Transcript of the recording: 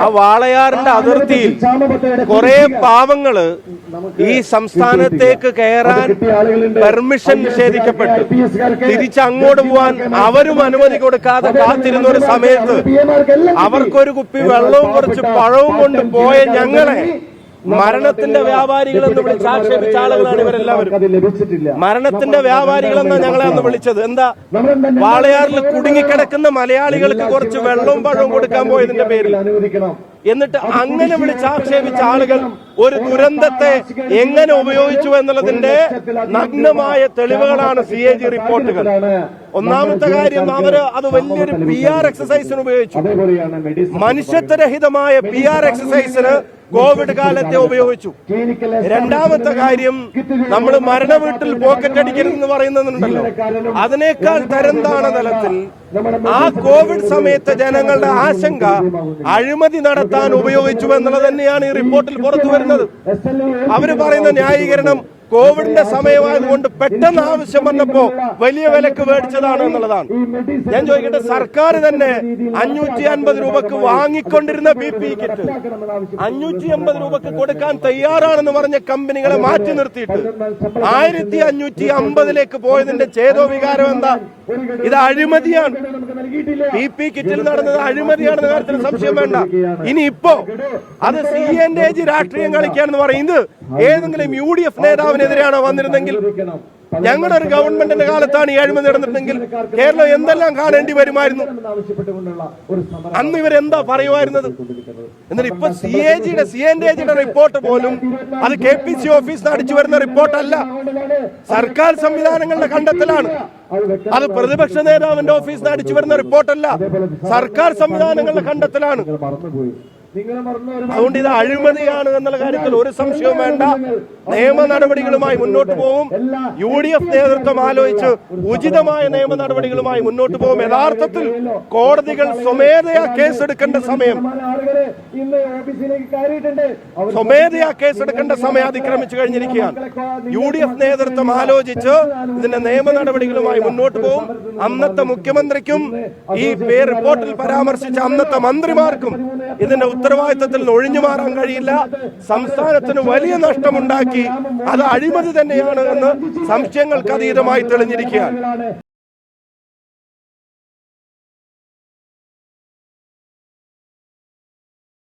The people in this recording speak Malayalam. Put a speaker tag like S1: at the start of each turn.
S1: ആ വാളയാറിന്റെ അതിർത്തിയിൽ കുറെ പാവങ്ങൾ ഈ സംസ്ഥാനത്തേക്ക് കയറാൻ പെർമിഷൻ നിഷേധിക്കപ്പെട്ടു.
S2: തിരിച്ചങ്ങോട്ട്
S1: തിരിച്ച് അങ്ങോട്ട് പോവാൻ അവരും അനുമതി കൊടുക്കാതെ കാത്തിരുന്ന ഒരു സമയത്ത് അവർക്കൊരു കുപ്പി വെള്ളവും കുറച്ച് പഴവും കൊണ്ട് പോയ ഞങ്ങളെ മരണത്തിന്റെ വ്യാപാരികൾ എന്ന് വിളിച്ച് ആക്ഷേപിച്ച ആളുകളാണ് ഇവരെല്ലാവരും. മരണത്തിന്റെ വ്യാപാരികളെന്ന് ഞങ്ങളെ അന്ന് വിളിച്ചത്. എന്താ? വാളയാറിൽ കുടുങ്ങിക്കിടക്കുന്ന മലയാളികൾക്ക് കുറച്ച് വെള്ളവും പഴവും കൊടുക്കാൻ പോയതിന്റെ പേരിൽ. എന്നിട്ട് അങ്ങനെ വിളിച്ച് ആക്ഷേപിച്ച ആളുകൾ ഒരു ദുരന്തത്തെ എങ്ങനെ ഉപയോഗിച്ചു എന്നുള്ളതിന്റെ നഗ്നമായ തെളിവുകളാണ് സി എ ജി റിപ്പോർട്ടുകൾ. ഒന്നാമത്തെ കാര്യം അവർ അത് വലിയൊരു പി ആർ എക്സസൈസിന് ഉപയോഗിച്ചു. മനുഷ്യത്വരഹിതമായ പി ആർ എക്സസൈസിന് കോവിഡ് കാലത്തെ ഉപയോഗിച്ചു. രണ്ടാമത്തെ കാര്യം നമ്മൾ മരണ വീട്ടിൽ പോക്കറ്റ് അടിക്കരുതെന്ന് പറയുന്നുണ്ടല്ലോ. അതിനേക്കാൾ തരന്താണ് തലത്തിൽ ആ കോവിഡ് സമയത്ത് ജനങ്ങളുടെ ആശങ്ക അഴിമതി നടത്താൻ ഉപയോഗിച്ചു എന്നുള്ളത് തന്നെയാണ് ഈ റിപ്പോർട്ടിൽ പുറത്തു വരുന്നത്. അവർ പറയുന്ന ന്യായീകരണം കോവിഡിന്റെ സമയമായതുകൊണ്ട് പെട്ടെന്ന് ആവശ്യം വന്നപ്പോ വലിയ വിലക്ക് മേടിച്ചതാണ് എന്നുള്ളതാണ്. ഞാൻ ചോദിക്കട്ടെ സർക്കാർ തന്നെ അഞ്ഞൂറ്റി അൻപത് രൂപക്ക് വാങ്ങിക്കൊണ്ടിരുന്ന ബി പി കിറ്റ് അഞ്ഞൂറ്റി അമ്പത് രൂപക്ക് കൊടുക്കാൻ തയ്യാറാണെന്ന് പറഞ്ഞ കമ്പനികളെ മാറ്റി നിർത്തിയിട്ട് ആയിരത്തി അഞ്ഞൂറ്റി അമ്പതിലേക്ക് പോയതിന്റെ ചേതോ വികാരം എന്താ? ഇത് അഴിമതിയാണ്. പി പി കിറ്റിൽ നടന്നത് അഴിമതിയാണെന്ന കാര്യത്തിൽ സംശയം വേണ്ട. ഇനി ഇപ്പോ അത് സി എൻ എ ജി രാഷ്ട്രീയം കളിക്കുകയാണെന്ന് പറയുന്നത് ഏതെങ്കിലും യു ഡി എഫ് നേതാവിനെതിരെയാണോ വന്നിരുന്നെങ്കിൽ ഞങ്ങളുടെ ഒരു ഗവൺമെന്റിന്റെ കാലത്താണ് ഏഴ്മ നടന്നിട്ടെങ്കിൽ കേരളം എന്തെല്ലാം കാണേണ്ടി വരുമായിരുന്നു?
S2: അന്ന് ഇവർ എന്താ
S1: അന്ന് ഇവരെന്താ പറയുമായിരുന്നത്? എന്നിട്ട് ഇപ്പൊ സി എ ജിയുടെ സി എൻ എ ജിയുടെ റിപ്പോർട്ട് പോലും അത് കെ പി സി ഓഫീസിൽ അടിച്ചു വരുന്ന റിപ്പോർട്ടല്ല. സർക്കാർ സംവിധാനങ്ങളുടെ കണ്ടെത്തലാണ്. അത് പ്രതിപക്ഷ നേതാവിന്റെ ഓഫീസിൽ നിന്ന് അടിച്ചു വരുന്ന റിപ്പോർട്ടല്ല. സർക്കാർ സംവിധാനങ്ങളുടെ കണ്ടെത്തലാണ്. അതുകൊണ്ട് ഇത് അഴിമതിയാണ് എന്നുള്ള കാര്യത്തിൽ ഒരു സംശയവും വേണ്ട. നിയമ നടപടികളുമായി മുന്നോട്ട് പോവും യു ഡി എഫ് നേതൃത്വം ആലോചിച്ച് ഉചിതമായ നിയമ നടപടികളുമായി മുന്നോട്ട് പോകും. യഥാർത്ഥത്തിൽ കോടതികൾ സ്വമേധയാ കേസെടുക്കേണ്ട സമയം. സ്വമേധയാ കേസെടുക്കേണ്ട സമയം അതിക്രമിച്ചു കഴിഞ്ഞിരിക്കുകയാണ്. യു ഡി എഫ് നേതൃത്വം ആലോചിച്ച് ഇതിന്റെ നിയമ നടപടികളുമായി മുന്നോട്ട് പോകും. അന്നത്തെ മുഖ്യമന്ത്രിക്കും ഈ പേ റിപ്പോർട്ടിൽ പരാമർശിച്ച അന്നത്തെ മന്ത്രിമാർക്കും ഇതിന്റെ ഉത്തരവാദിത്തത്തിൽ ഒഴിഞ്ഞു മാറാൻ കഴിയില്ല. സംസ്ഥാനത്തിന് വലിയ നഷ്ടമുണ്ടാക്കി. അത് അഴിമതി തന്നെയാണ് എന്ന് സംശയങ്ങൾക്ക് അതീതമായി തെളിഞ്ഞിരിക്കുകയാണ്.